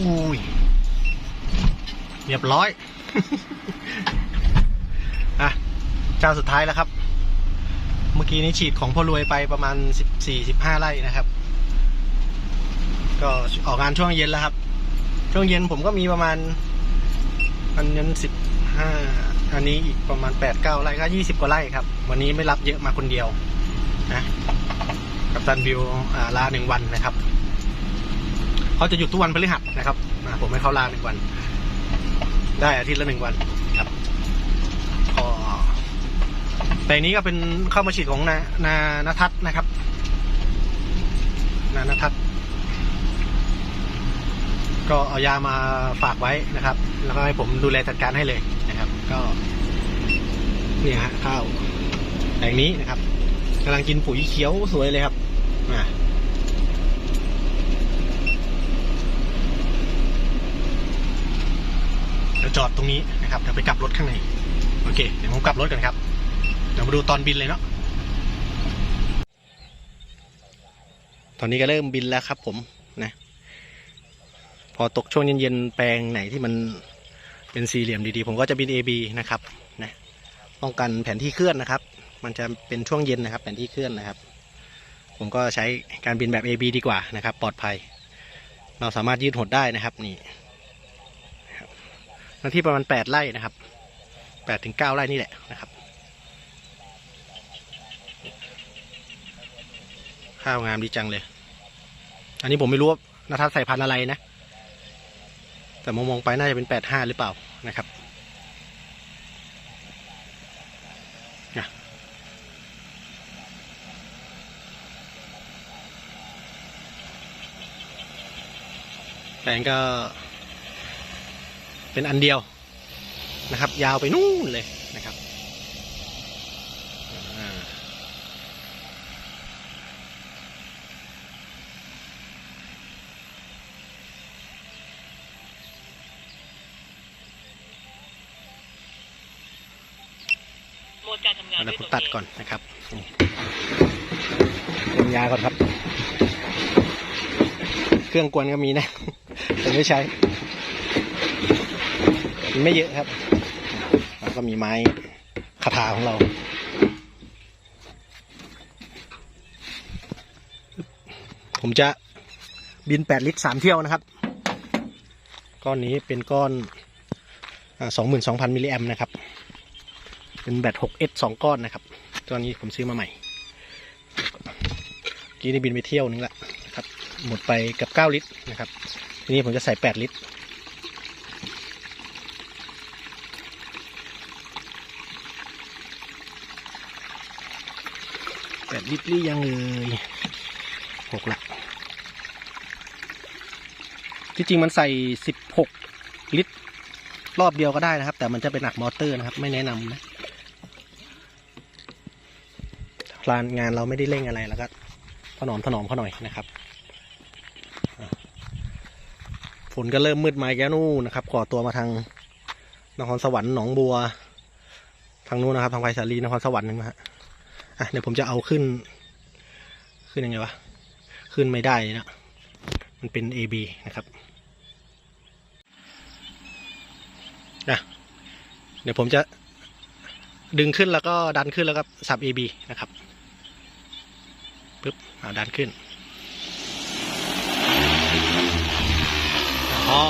อุ้ยเรียบร้อย อะ เจ้าสุดท้ายแล้วครับ เมื่อกี้นี้ฉีดของพ่อรวยไปประมาณสิบสี่สิบห้าไร่นะครับ ก็ออกงานช่วงเย็นแล้วครับ ช่วงเย็นผมก็มีประมาณ อันนั้นสิบห้าอันนี้อีกประมาณแปดเก้าไร่ก็ยี่สิบกว่าไร่ครับ วันนี้ไม่รับเยอะมาคนเดียวนะ กับตันวิวอ่าลาหนึ่งวันนะครับ เขาจะหยุดทุกวันพฤหัสนะครับผมให้เขาลาหนึ่งวัน ได้อาทิตย์ละหนึ่งวันครับก็แต่นี้ก็เป็นเข้ามาฉีดของนานานทัศนะครับ นานทัศก็เอายามาฝากไว้นะครับ แล้วก็ให้ผมดูแลจัดการให้เลยนะครับ ก็เนี่ยฮะข้าวแปลงนี้นะครับกำลังกินปุ๋ยเขียวสวยเลยครับอ่า เดี๋ยว จอดตรงนี้นะครับเดี๋ยวไปกลับรถข้างในโอเคเดี๋ยวผมกลับรถกันครับเดี๋ยวมาดูตอนบินเลยเนาะตอนนี้ก็เริ่มบินแล้วครับ ผมนะ พอตกช่วงเย็นๆแปลงไหนที่มันเป็นสี่เหลี่ยมดีๆ ผมก็จะบิน AB นะครับนะป้องกันแผนที่เคลื่อนนะครับ มันจะเป็นช่วงเย็นนะครับ แผนที่เคลื่อนนะครับ ผมก็ใช้การบินแบบ AB ดีกว่านะครับ ปลอดภัย เราสามารถยืดหดได้นะครับนี่ เนื้อที่ประมาณแปดไร่นะครับแปดถึงเก้าไร่นี่แหละนะครับ ข้าวงามดีจังเลย อันนี้ผมไม่รู้ว่านาทัศน์ใส่พันธุ์อะไรนะ แต่มองมองๆไปน่าจะเป็นแปดห้าหรือเปล่านะครับแปลงก็ เป็นอันเดียวนะครับ ยาวไปนู่นเลยนะครับอ่าเดี๋ยวผมตัดก่อนนะครับนี่เป็นยาก่อนครับ เครื่องกวนก็มีนะ แต่ไม่ใช้ ไม่เยอะครับ แล้วก็มีไม้คาถาของเราผมจะบินแปดลิตรสามเที่ยวนะครับ ก้อนนี้เป็นก้อนสองหมื่นสองพันมิลลิแอมนะครับ เป็นแบตหกเอสสองก้อนนะครับตัวนี้ผมซื้อมาใหม่เมื่อกี้นี่บินไปเที่ยวนึงละครับ หมดไปกับเก้าลิตรนะครับ ทีนี้ผมจะใส่แปดลิตร ดลิตรหรือยังเอ่ยหกละ ที่จริงมันใส่สิบหกลิตร รอบเดียวก็ได้นะครับ แต่มันจะเป็นหนักมอเตอร์นะครับ ไม่แนะนำนะลานงานเราไม่ได้เร่งอะไรแล้วก็ถนอมถนอมเขาหน่อยนะครับฝนก็เริ่มมืดมาอีกแล้วนู่นนะครับก่อตัวมาทางนครสวรรค์หนองบัว ทางนู้นนะครับ ทางไผ่สาลีนครสวรรค์นึงนะฮะ อะเดี๋ยวผมจะเอาขึ้น ขึ้นยังไงวะ ขึ้นไม่ได้นะ มันเป็น AB นะครับอะเดี๋ยวผมจะดึงขึ้นแล้วก็ดันขึ้นแล้วก็สับ AB นะครับปึ๊บเอาดันขึ้นอ๋อ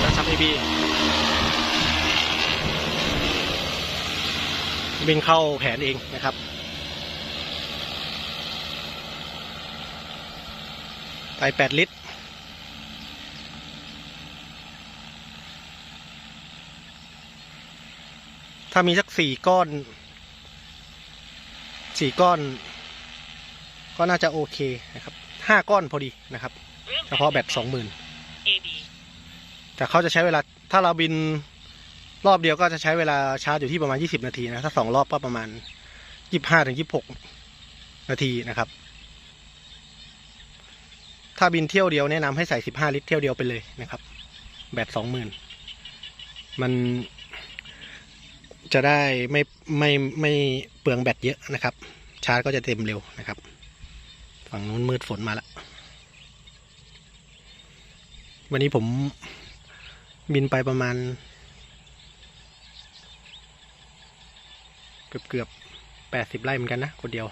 แล้วสับ AB บินเข้าแผนเองนะครับ ไปแปดลิตร ถ้ามีสักสี่ก้อนสี่ก้อน ก็น่าจะโอเคนะครับห้าก้อนพอดีนะครับ เฉพาะแบตสองหมื่น AB แต่เขาจะใช้เวลา ถ้าเราบิน รอบเดียวก็จะใช้เวลาชาร์จอยู่ที่ประมาณ 20 นาทีนะ ถ้าสองรอบก็ประมาณ 25ถึง26 นาทีนะครับ ถ้าบินเที่ยวเดียวแนะนำให้ใส่ 15 ลิตรเที่ยวเดียวไปเลยนะครับ แบต20,000 มันจะได้ไม่ไม่ไม่เปลืองแบตเยอะนะครับ ชาร์จก็จะเต็มเร็วนะครับ ฝั่งนู้นมืดฝนมาแล้ววันนี้ผมบินไปประมาณ เกือบเกือบแปดสิบไร่เหมือนกันนะคนเดียว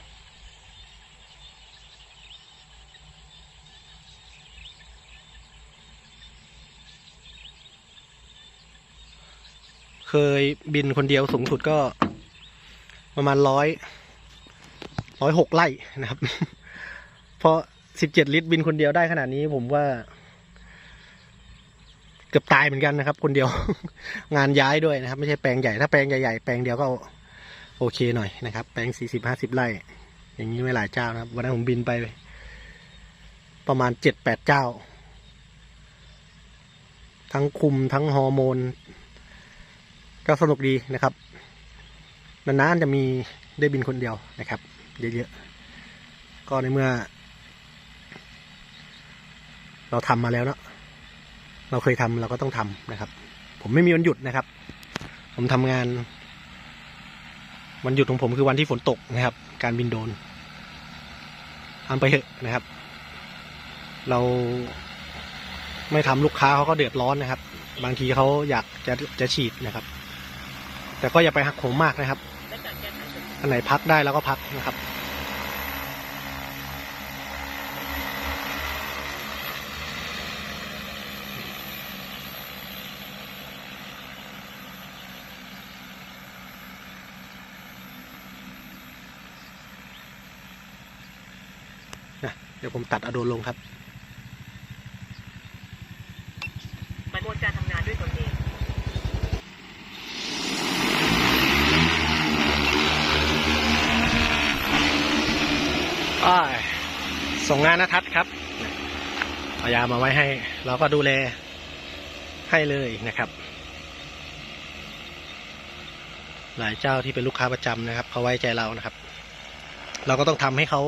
เคยบินคนเดียวสูงสุดก็ ประมาณร้อยร้อยหกไร่นะครับ เพราะสิบเจ็ดลิตรบินคนเดียวได้ขนาดนี้ผมว่า เกือบตายเหมือนกันนะครับ คนเดียว งานย้ายด้วยนะครับ ไม่ใช่แปลงใหญ่ถ้าแปลงใหญ่ๆแปลงเดียวก็ โอเคหน่อยนะครับ แปลงสี่สิบห้าสิบไร่ อย่างนี้ไม่หลายเจ้านะครับ วันนั้นผมบินไป ประมาณเจ็ดแปดเจ้า ทั้งคุมทั้งฮอร์โมน ก็สนุกดีนะครับ นานๆจะมีได้บินคนเดียวนะครับ เยอะๆ ก็ในเมื่อ เราทำมาแล้วเนาะเราเคยทำเราก็ต้องทำนะครับ ผมไม่มีวันหยุดนะครับ ผมทำงาน วันหยุดของผมคือวันที่ฝนตกนะครับ การบินโดนทำไปเถอะนะครับ เราไม่ทำลูกค้าเขาก็เดือดร้อนนะครับ บางทีเขาอยากจะจะฉีดนะครับ แต่ก็อย่าไปหักโหมมากนะครับอันไหนพักได้แล้วก็พักนะครับ เดี๋ยวผมตัดอะโดนลงครับมันควรการทำงานด้วยตนเองอ้ายส่งงานนะทัศน์ครับเอายามาไว้ให้ เราก็ดูแลให้เลยนะครับ หลายเจ้าที่เป็นลูกค้าประจำนะครับเขาไว้ใจเรานะครับ เราก็ต้องทำให้เขา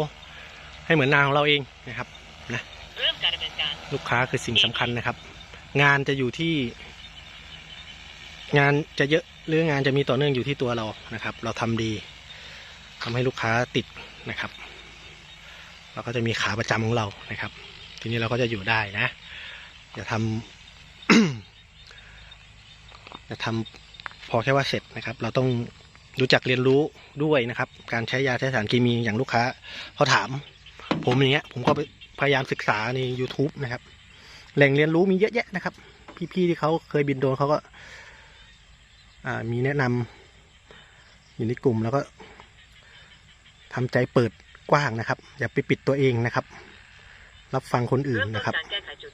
ให้เหมือนนางของเราเองนะครับเริ่มการดำเนินการลูกค้าคือสิ่งสำคัญนะครับ งานจะอยู่ที่ งานจะเยอะหรืองานจะมีต่อเนื่องอยู่ที่ตัวเรานะครับ เราทำดีทำให้ลูกค้าติดนะครับ เราก็จะมีขาประจำของเรานะครับ ทีนี้เราก็จะอยู่ได้นะอย่าทำอย่าทำพอแค่ว่าเสร็จนะครับ เราต้องรู้จักเรียนรู้ด้วยนะครับ การใช้ยาใช้สารเคมีอย่างลูกค้าเขาถาม ผมอย่างเงี้ย ผมก็ไปพยายามศึกษาใน YouTube นะครับ แหล่งเรียนรู้มีเยอะแยะนะครับ พี่ๆที่เขาเคยบินโดรนเขาก็ อ่ามีแนะนำอยู่ในกลุ่มแล้วก็ทำใจเปิดกว้างนะครับ อย่าไปปิดตัวเองนะครับ รับฟังคนอื่นเริ่มต้นนะครับการแก้ไขจุด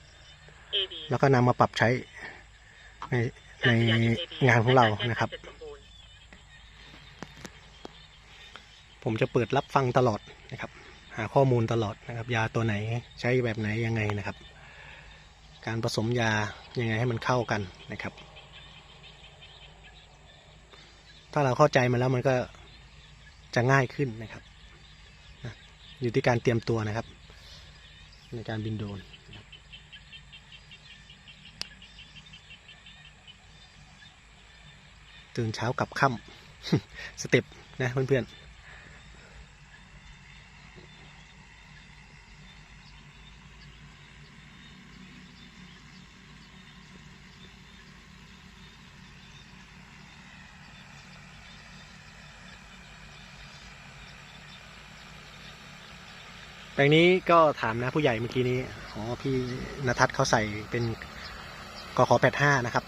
AB แล้วก็นำมาปรับใช้ในในงานของเรานะครับเสจสมบูรณ์ผมจะเปิดรับฟังตลอดนะครับ หาข้อมูลตลอดนะครับ ยาตัวไหนใช้แบบไหนยังไงนะครับ การผสมยายังไงให้มันเข้ากันนะครับ ถ้าเราเข้าใจมันแล้วมันก็จะง่ายขึ้นนะครับ อยู่ที่การเตรียมตัวนะครับ ในการบินโดรนตื่นเช้ากับค่ำสเต็ปนะเพื่อนๆ แปลงนี้ก็ถามนะผู้ใหญ่เมื่อกี้นี้อ๋อพี่นทัศน์เขาใส่เป็นกขอแปดห้านะครับ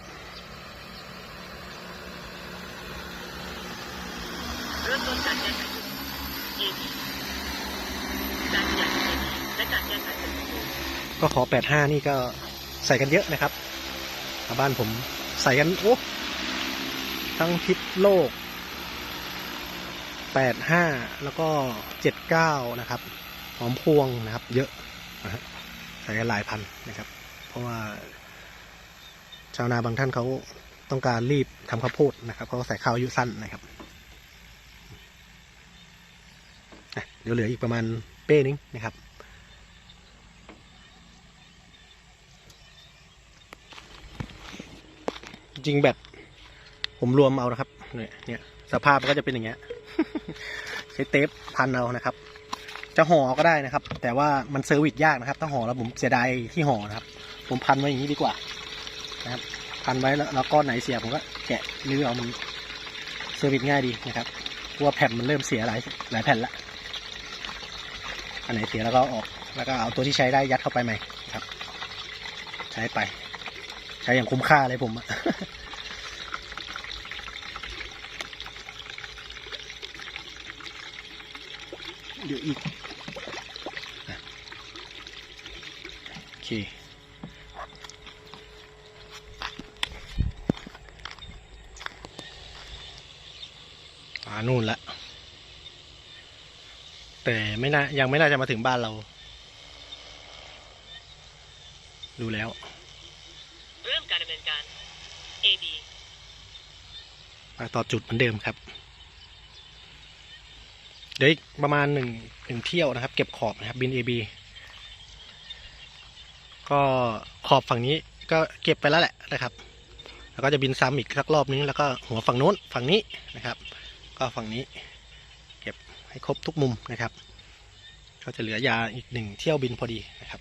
ก็ขอแปดห้านี่ก็ใส่กันเยอะนะครับบ้านผมใส่กันโอ้ทั้งพิษโลกแปดห้าแล้วก็เจ็ดเก้านะครับ หอมพวงนะครับ เยอะนะฮะใส่หลายพันนะครับ เพราะว่า ชาวนาบางท่านเขาต้องการรีบทำข้าวโพดนะครับเขาใส่ข้าวอายุสั้นนะครับเดี๋ยวเหลืออีกประมาณเป้นึงนะครับจริงแบตผมรวมเอานะครับเนี่ยเนี่ยสภาพก็จะเป็นอย่างเงี้ยใช้เทปพันเอานะครับ จะห่อก็ได้นะครับ แต่ว่ามันเซอร์วิสยากนะครับ ถ้าห่อแล้วผมเสียดายที่ห่อนะครับ ผมพันไว้อย่างนี้ดีกว่านะครับ พันไว้แล้วแล้วก้อนไหนเสียผมก็แกะรื้อเอามันเซอร์วิสง่ายดีนะครับเพราะว่าแผ่นมันเริ่มเสียหลายหลายแผ่นละอันไหนเสียแล้วก็อออกแล้วก็เอาตัวที่ใช้ได้ยัดเข้าไปใหม่ครับ ใช้ไป ใช้อย่างคุ้มค่าเลยผมอะเดี๋ยวอีกอะโอ เคอ่านู่นละ แต่ไม่น่ายังไม่น่าจะมาถึงบ้านเรา ดูแล้ว เริ่มการดำเนินการ AB มาต่อจุดเหมือนเดิมครับ เดี๋ยวอีกประมาณหนึ่งหนึ่งเที่ยวนะครับ เก็บขอบนะครับบิน AB ก็ขอบฝั่งนี้ก็เก็บไปแล้วแหละนะครับ แล้วก็จะบินซ้ำอีกสักรอบนึงแล้วก็หัวฝั่งโน้นฝั่งนี้นะครับ ก็ฝั่งนี้ เก็บให้ครบทุกมุมนะครับ ก็จะเหลือยาอีกหนึ่งเที่ยวบินพอดีนะครับ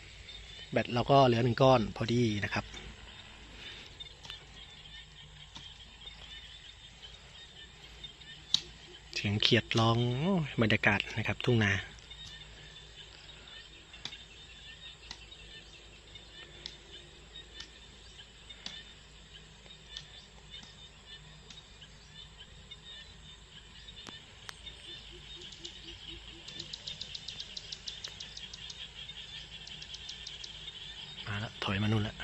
แบตเราก็เหลือหนึ่งก้อนพอดีนะครับเสียงเขียดร้องบรรยากาศนะครับ ทุ่งนา ถอยมานู่นแล้ว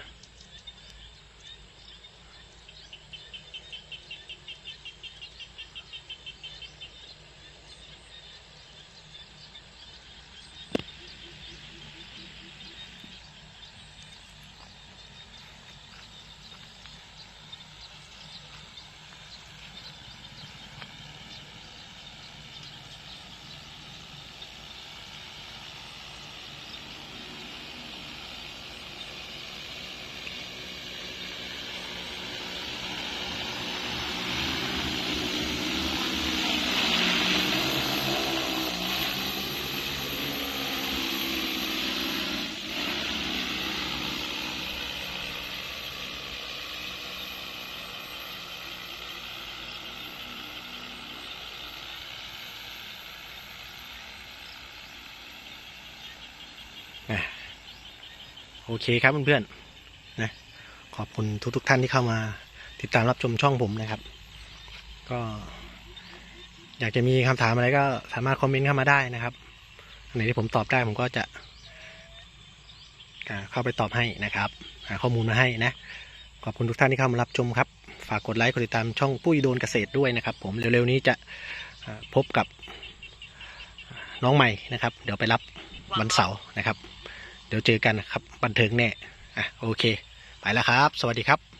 โอเคครับเพื่อนๆนะขอบคุณทุกๆท่านที่เข้ามาติดตามรับชมช่องผมนะครับ ก็ อยากจะมีคำถามอะไรก็สามารถคอมเมนต์เข้ามาได้นะครับอันไหนที่ผมตอบได้ผมก็จะเข้าไปตอบให้นะครับ หาข้อมูลมาให้นะ ขอบคุณทุกท่านที่เข้ามารับชมครับ ฝากกดไลค์กดติดตามช่องปุ้ยโดนเกษตรด้วยนะครับ ผมเร็วๆนี้จะพบกับน้องใหม่นะครับ เดี๋ยวไปรับวันเสาร์นะครับ ดี๋ยวเจอกันนะครับ บันเทิงแน่อะโอเค ไปแล้วครับ สวัสดีครับ